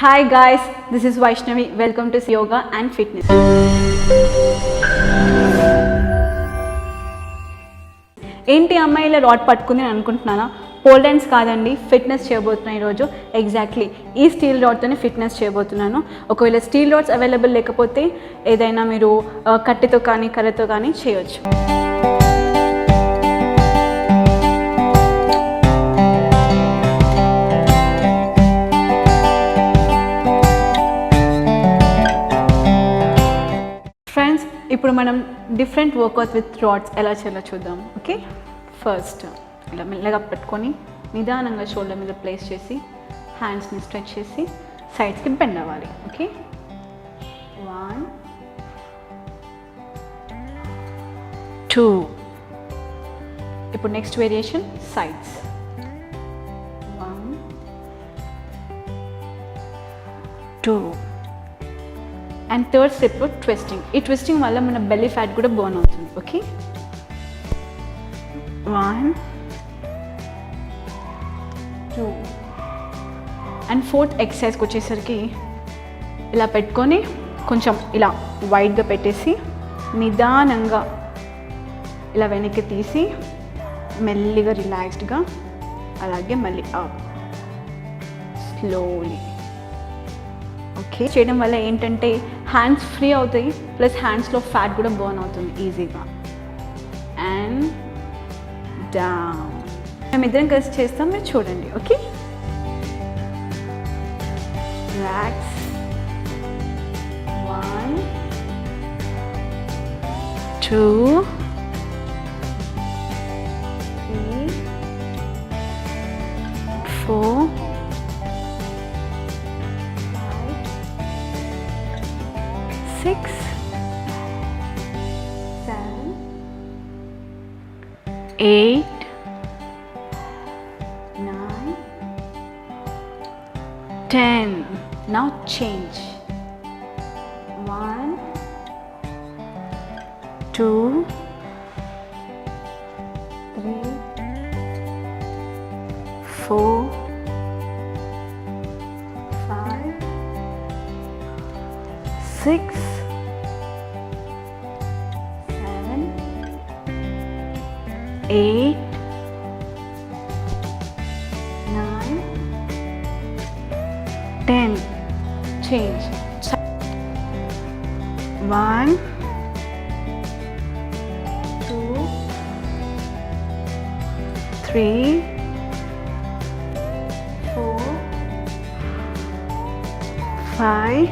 Hi guys this is Vaishnavi welcome to yoga and fitness ఏంటి అమ్మాయి ఇలా rod పట్టుకుంది అని అనుకుంటున్నానా? పోల్ డ్యాన్స్ కాదండి ఫిట్నెస్ చేయబోతున్నా ఈరోజు. ఎగ్జాక్ట్లీ ఈ స్టీల్ రాడ్తోనే ఫిట్నెస్ చేయబోతున్నాను. ఒకవేళ స్టీల్ రాడ్స్ అవైలబుల్ లేకపోతే ఏదైనా మీరు కట్టెతో కానీ కర్రతో కానీ చేయొచ్చు. ఇప్పుడు మనం డిఫరెంట్ వర్కౌట్స్ విత్ రాడ్స్ ఎలా చేయాలో చూద్దాం. ఓకే ఫస్ట్ ఇలా మెల్లగా పెట్టుకొని నిదానంగా షోల్డర్ మీద ప్లేస్ చేసి హ్యాండ్స్ని స్ట్రెచ్ చేసి సైడ్స్కి బెండ్ అవ్వాలి. ఓకే వన్ టూ ఇప్పుడు next variation sides one two and third step twisting ఈ ట్విస్టింగ్ వల్ల మన బెల్లీ ఫ్యాట్ కూడా బర్న్ అవుతుంది okay one two and fourth ఎక్సర్సైజ్కి వచ్చేసరికి ఇలా పెట్టుకొని కొంచెం ఇలా వైడ్గా పెట్టేసి నిదానంగా ఇలా వెనక్కి తీసి మెల్లిగా రిలాక్స్డ్గా అలాగే మళ్ళీ అప్ స్లోలీ ఓకే చేయడం వల్ల ఏంటంటే హ్యాండ్స్ ఫ్రీ అవుతాయి ప్లస్ హ్యాండ్స్లో ఫ్యాట్ కూడా బర్న్ అవుతుంది ఈజీగా అండ్ డౌన్ మేము ఇద్దరం కలిసి చేస్తాం మీరు చూడండి. Okay relax one two six, seven, eight, nine, ten. Now change. One, two, three, four, six, seven, eight, nine, ten. Change. One, two, three, four, five,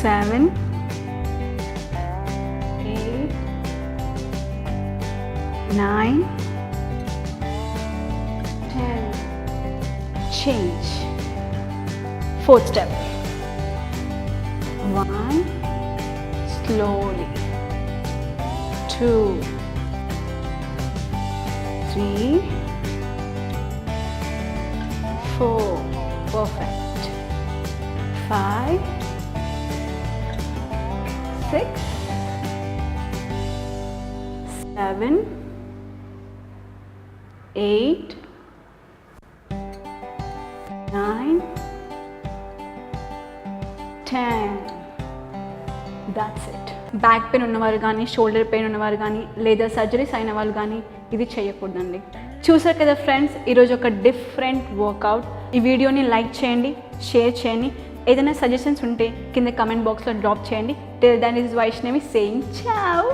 seven, eight, nine, ten. Change. Fourth step. One, slowly. Two, three, four, perfect. Five, six, seven, eight, nine, ten. That's it back pain ఉన్నవారు కానీ shoulder pain ఉన్నవారు కానీ లేదా surgeries అయిన వాళ్ళు కానీ ఇది చేయకూడదండి. చూసారు కదా ఫ్రెండ్స్ ఈరోజు ఒక డిఫరెంట్ వర్కౌట్ ఈ వీడియోని లైక్ చేయండి షేర్ చేయండి. ఏదైనా సజెషన్స్ ఉంటే కింద కమెంట్ బాక్స్లో డ్రాప్ చేయండి. Till then is Vaishnavi saying ciao